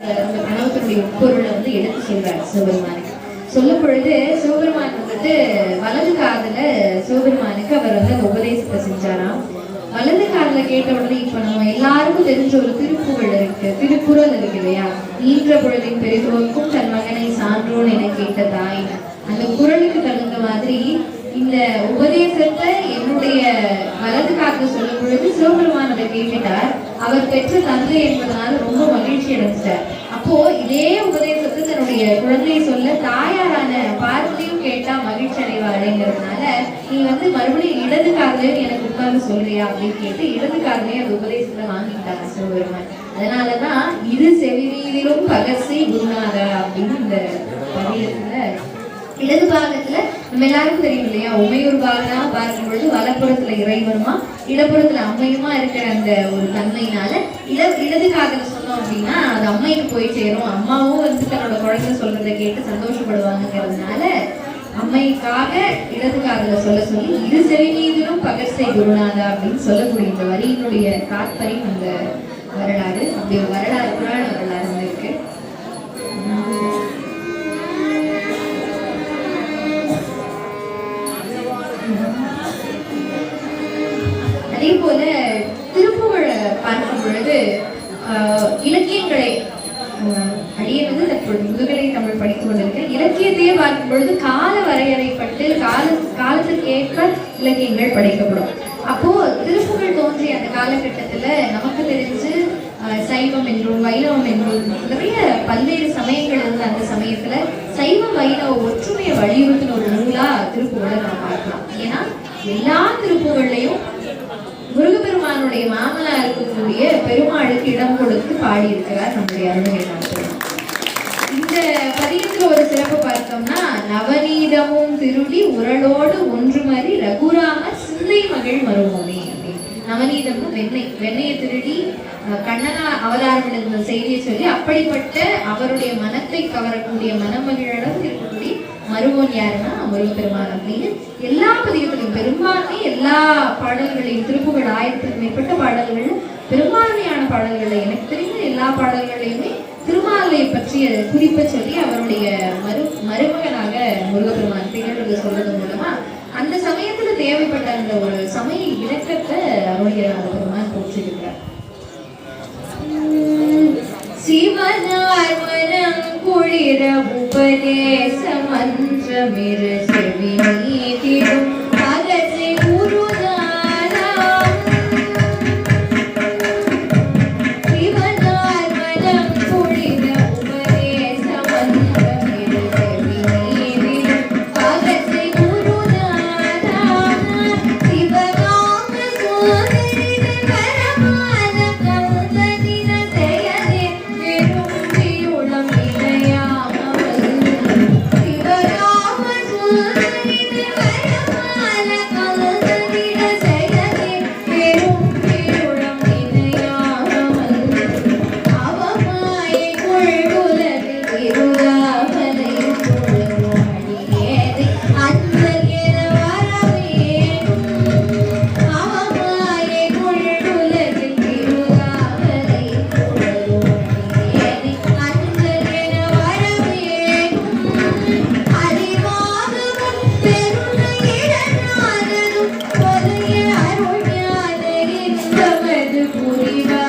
அந்த கணவத்தினுடைய உட்பொருளை வந்து எடுத்து சொல்றாரு சிவபெருமானுக்கு சொல்லும் பொழுது சிவபெருமான் வந்துட்டு வலது காதுல சிவபெருமானுக்கு அவர் வந்து அந்த உபதேசத்தை செஞ்சாராம். வலது காதுல கேட்ட உடனே இப்ப நம்ம எல்லாருக்கும் தெரிஞ்ச ஒரு திருப்புகள் இருக்கு. திருக்குறள் இருக்கு இல்லையா? ஈன்ற பொழுதின் பெரிதுவக்கும் தன் மகனை சான்றோன் என கேட்ட தாய் அந்த குரலுக்கு தகுந்த மாதிரி இந்த உபதேசத்தை என்னுடைய வலது சொல்லும் பொழுது சிவபெருமான் அதை கேட்டுட்டார். அவர் பெற்ற தந்தை என்பதனால ரொம்ப மகிழ்ச்சி அடைஞ்சிட்டார் அப்போ இதே உபதேசத்தை தன்னுடைய குழந்தையை சொல்ல தாயாரான பார்வதியும் கேட்டா மகிழ்ச்சி அடைவாளேங்கிறதுனால நீ வந்து மறுபடியும் இடது காதுலயும் எனக்கு உட்கார்ந்து சொல்றியா? அப்படின்னு கேட்டு இடது காதுலயும் அந்த உபதேசத்தை வாங்கிட்டாங்க சிவபெருமான். அதனாலதான் இரு செவி பகசி குருநாதா அப்படின்னு இந்த பதியத்துல இடது பாகத்துல நம்ம எல்லாருக்கும் தெரியும் இல்லையா? உமையூர் பாலனா பார்க்கும் பொழுது வலப்புறத்துல இறைவனுமா இடப்புறத்துல அம்மையுமா இருக்கிற அந்த ஒரு தன்மையினால இட இடது காதல சொன்னோம் அப்படின்னா அது அம்மைக்கு போய் சேரும். அம்மாவும் வந்து தன்னோட குழந்தை சொல்றதை கேட்டு சந்தோஷப்படுவாங்கங்கிறதுனால அம்மைக்காக இடது காதல சொல்ல சொல்லி இரு செவி மீதிலும் பகர்சை குருநாதா அப்படின்னு சொல்லக்கூடிய இந்த வரியினுடைய தாத்பரியம் அந்த வரலாறு. அப்படி ஒரு வரலாறு புராண வரலாறு. பார்க்கும் பொழுது இலக்கியங்களை ஆஹ், வந்து தற்பொழுது முதுகலை தமிழ் படித்து கொண்டிருக்கேன் இலக்கியத்தையே பார்க்கும் பொழுது கால வரையறைப்பட்டு கால காலத்துக்கு ஏற்ப இலக்கியங்கள் படைக்கப்படும். அப்போ திருப்புகள் தோன்றிய அந்த காலகட்டத்துல நமக்கு தெரிஞ்சு சைவம் என்றும் வைணவம் என்றும் நிறைய பல்வேறு சமயங்கள் இருந்த அந்த சமயத்துல சைவ வைணவ ஒற்றுமையை வலியுறுத்தின ஒரு நூலா திருப்புகளை நம்ம பார்க்கலாம். ஏன்னா எல்லா திருப்புகள்லையும் முருகப்பெருமானுடைய மாமலா இருக்கக்கூடிய பெருமாளுக்கு இடம் கொடுத்து பாடியிருக்கிறார் நம்முடைய அருணகிரிநாதர் இந்த பதியத்துல ஒரு சிறப்பு பார்த்தோம்னா நவநீதமும் திருடி உரலோடு ஒன்றுமறி ரகுராம சிந்தை மகள் மருமோனே நவநீதமும் நவநீதம்னு வெண்ணெய். வெண்ணையை திருடி கண்ணனா அவதாரம் எடுத்த செய்தியை சொல்லி அப்படிப்பட்ட அவருடைய மனத்தை கவரக்கூடிய மனமகிழடம் இருக்கக்கூடிய மருவோன் யாருன்னா முருகப்பெருமான் அப்படின்னு. எல்லா பதிகத்திலையும் பெரும்பான்மை எல்லா பாடல்களையும் திருப்புகள் ஆயிரத்துக்கு மேற்பட்ட பாடல்கள் பெரும்பான்மையான பாடல்களை எனக்கு தெரிந்த எல்லா பாடல்களையுமே திருமாலை பற்றிய குறிப்பை சொல்லி அவருடைய மரு மருமகனாக முருகப்பெருமான் திகழ்வது சொல்றது மூலமா அந்த சமயத்துல தேவைப்பட்ட அந்த ஒரு சமய இலக்கத்தை அவருடைய பெருமான் போற்றிருக்கிறார். சிவனார் ನುಡಿರ ಉಪದೇಶ ಮಂತ್ರ ಮಿರ ಸವಿ ನೀತಿರು புரிவார்